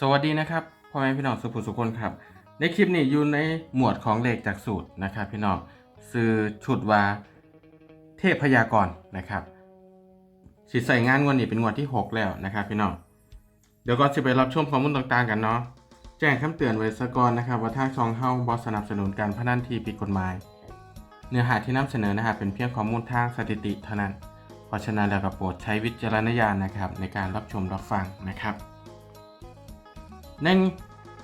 สวัสดีนะครับพ่อแม่พี่น้องสุภุสุคนครับ ในคลิปนี้อยู่ในหมวดของเลขจากสูตรนะครับพี่น้องซื้อชุดว่าเทพพยากรณ์นะครับสิใส่งานงวดนี้เป็นงวดที่ 6 แล้วนะครับพี่น้องเดี๋ยวก็จะไปรับชมข้อมูลต่างๆกันเนาะแจ้งคำเตือนไว้ซะก่อนนะครับ ว่าทางช่องเฮาบอสนับสนุนการพนันที่ผิดกฎหมาย เนื้อหาที่นำเสนอนะครับเป็นเพียงข้อมูลทางสถิติเท่านั้นเพราะฉะนั้นแล้วก็โปรดใช้วิจารณญาณนะครับในการรับชมรับฟังนะครับ ใน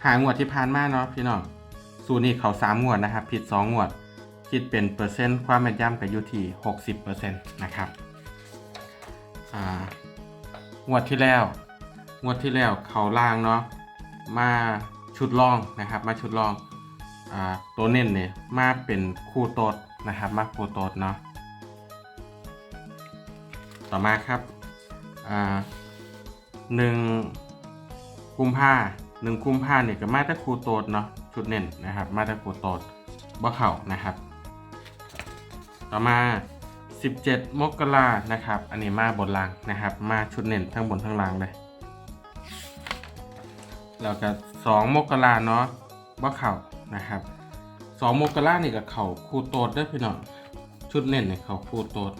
หางวดที่ผ่านมาเนาะพี่น้องสูตรนี้เขาสามงวดนะครับผิด2งวด คิดเป็นเปอร์เซ็นต์ความแม่นยำกับอยู่ที่60%นะครับงวดที่แล้ว งวดที่แล้วเขาล่างเนาะมาชุดล่องนะครับ มาชุดล่องอตัวเน้นเนี่ยมาเป็นคู่โตดนะครับ มาคู่โตดเนาะต่อมาครับหนึ่ง กุมภาหนึ่งกุมภาเนี่ยก็มาตรครูโตดเนาะชุดเน้นนะครับ มาตรครูโตดบ่เข่านะครับ ต่อมา 17 มกรานะครับ อันนี้มาบนรางนะครับ มาชุดเน้นทั้งบนทั้งล่างเลยแล้วก็2มกราเนาะบ่เข่านะครับ2มกรานี่ก็เข่าคูโตดเด้พี่น้องชุดเน้นเนี่ยเข่าคูโตด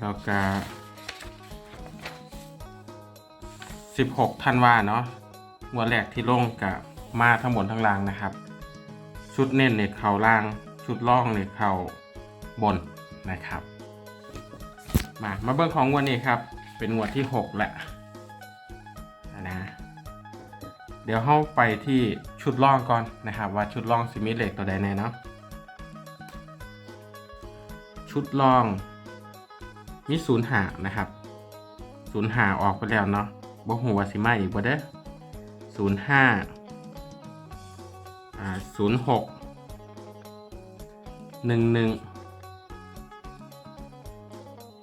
แล้วก็16ธันวาเนาะงวดแรกที่ลงกับมาทั้งบนทั้งล่างนะครับ ชุดเน้นเนี่ยเข่าล่าง ชุดล่องเนี่ยเข่าบนนะครับ มามาเบิ่งของงวดนี้ครับ เป็นงวดที่6แหละนะเดี๋ยวเข้าไปที่ชุดล่องก่อนนะครับ ว่าชุดล่องซิมิเลตตัวใดแน่เนาะชุดล่อง มีศูนย์หานะครับศูนย์หาออกไปแล้วเนาะบ่หัวสิมาอีกบ่เด้อศูนย์ห้าอ่าศูนย์หกหนึ่งหนึ่ง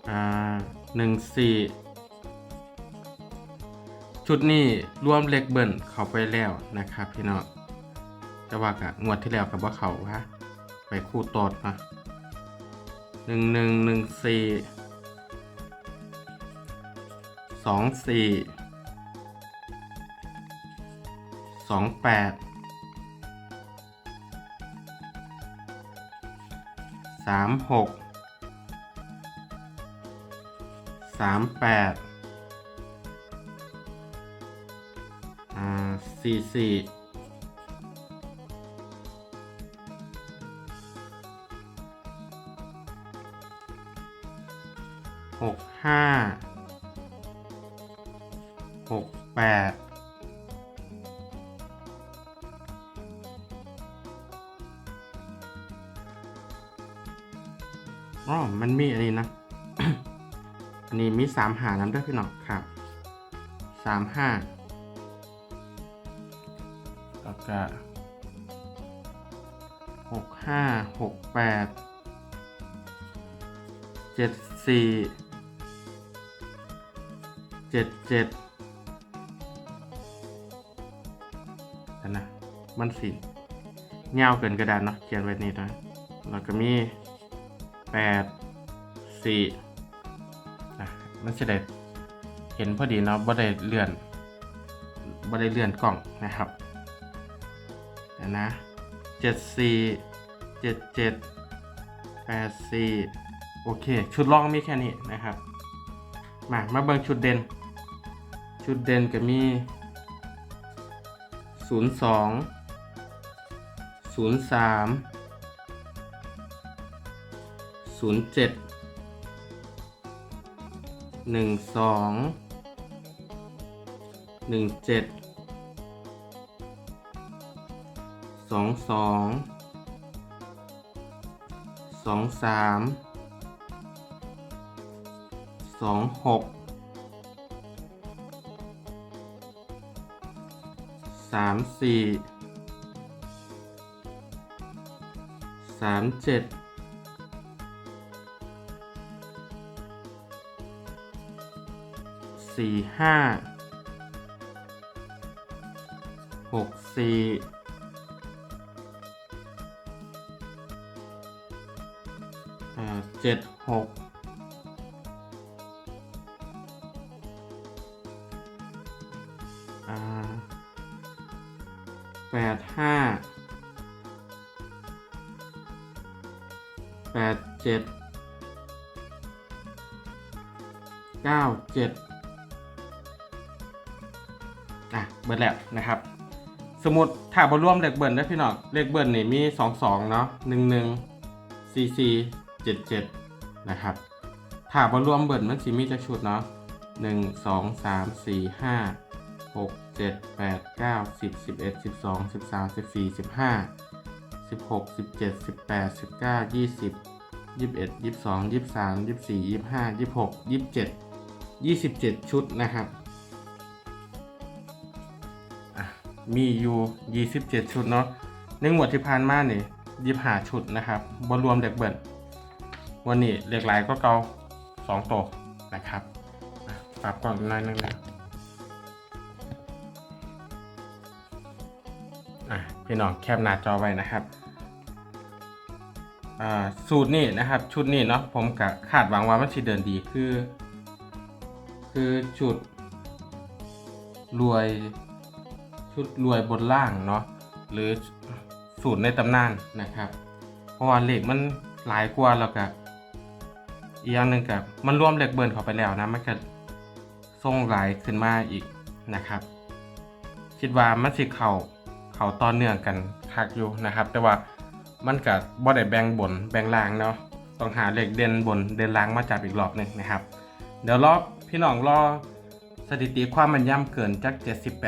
อ่าหนึ่งสี่ชุดนี้รวมเล็กเบิ่นเข้าไปแล้วนะครับ พี่น้องแต่ว่ากะงวดที่แล้วกับว่าเขาฮะไปคู่โตดนะหนึ่งหนึ่งหนึ่งสี่ สองสี่สองแปดสามหกสามแปดอ่าสี่สี่หกห้า หกแปดอ๋อมันมีอันนี้นะ อันนี้มีสามหาน้ำด้วยพี่น้องครับสามห้าแล้วก็หกห้าหกแปดเจ็ดสี่เจ็ดเจ็ด มันสิเงาวเกินกระดานเนาะเขียนไว้นี่นะแล้วก็มีแปดสี่นะมันจะได้เห็นพอดีเนาะบ่ได้เลื่อนบ่ได้เลื่อนกล่องนะครับเดี๋ยวนะเจ็ดสี่เจ็ดเจ็ดแปดสี่โอเค ชุดลองมีแค่นี้นะครับ มามาเบิ่งชุดเด่น ชุดเด่นก็มีศูนย์สอง ศูนย์สามศูนย์เจ็ดหนึ่งสองหนึ่งเจ็ดสองสองสองสามสองหกสามสี่ สามเจ็ดสี่ห้าหกสี่เจ็ดหก แปดเจ็ดเก้าเจ็ดอะเบิร์ดแล้วนะครับ สมมติถ้าบรวมเลขเบิร์นได้พี่น้องเลขเบิร์นนี่มีสองสองเนาะหนึ่งหนึ่งสี่สี่เจ็ดเจ็ดนะครับ ถ้าบรวมเบิร์นมันสิมีจะชุดเนาะหนึ่งสองสามสี่ห้าหกเจ็ดแปดเก้าสิบสิบเอ็ดสิบสองสิบสามสิบสี่สิบห้า สิบหกสิบเจ็ดสิบแปดสิบเก้ายี่สิบยี่สิบเอ็ดยี่สิบสองยี่สิบสามยี่สิบสี่ยี่สิบห้ายี่สิบหกยี่สิบเจ็ดยี่สิบเจ็ดชุดนะครับมีอยู่ 27 ชุดเนาะในงวดที่ผ่านมาเนี่ยิบหาชุดนะครับบรวมเด็กเบิร์นวันนี้เล็กหลายก็เกาสองตัวนะครับปรับก่อนหน่อยนึงนะ อะพี่น้องแคปหน้าจอไว้นะครับอ่าสูตรนี่นะครับ ชุดนี้เนาะผมกะคาดหวังว่ามันจะเดินดีคือ คือชุดรวยชุดรวยบนล่างเนาะหรือสูตรในตำนานนะครับ เพราะว่าเหล็กมันหลายกว่าแล้วก็อีกอย่างหนึ่งกับมันรวมเหล็กเบิร์นเข้าไปแล้วนะมันก็ส่งหลายขึ้นมาอีกนะครับ คิดว่ามันสิเข่า เขาต่อเนื่องกันคักอยู่นะครับ แต่ว่ามันกับบ่ได้แบ่งบนแบ่งล่างเนาะต้องหาเหล็กเด่นบนเด่นล่างมาจับอีกรอบหนึ่งนะครับ เดี๋ยวรอพี่น้องรอสถิติความมันย่ำเกินจาก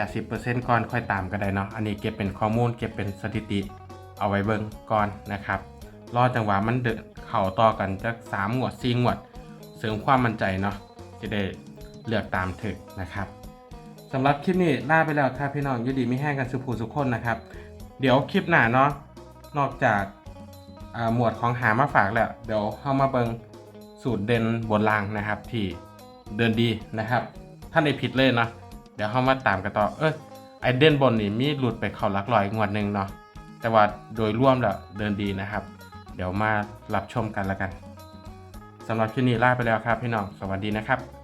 70-80%ก่อนค่อยตามก็ได้เนาะอันนี้เก็บเป็นข้อมูลเก็บเป็นสถิติเอาไว้เบิ่งก่อนนะครับรอจังหวะมันเดินเข่าต่อกันจาก3งวด4งวด เสริมความมั่นใจเนาะจะได้เลือกตามถึกนะครับ สำหรับคลิปนี้ลาไปแล้วครับพี่น้องยูดีไม่แห้งกันสุภูสุขคนนะครับ เดี๋ยวคลิปหน้าเนาะนอกจากหมวดของหามาฝากแล้ว เดี๋ยวเข้ามาเบิงสูตรเด่นบนล่างนะครับ ที่เดินดีนะครับ ถ้าในผิดเลยเนาะเดี๋ยวเข้ามาตามกันต่อเออไอเด่นบนนี่มีหลุดไปเข้าลักลอยงวดหนึ่งเนาะแต่ว่าโดยร่วมแล้วเดินดีนะครับ เดี๋ยวมารับชมกันละกันสำหรับคลิปนี้ลาไปแล้วครับพี่น้องสวัสดีนะครับ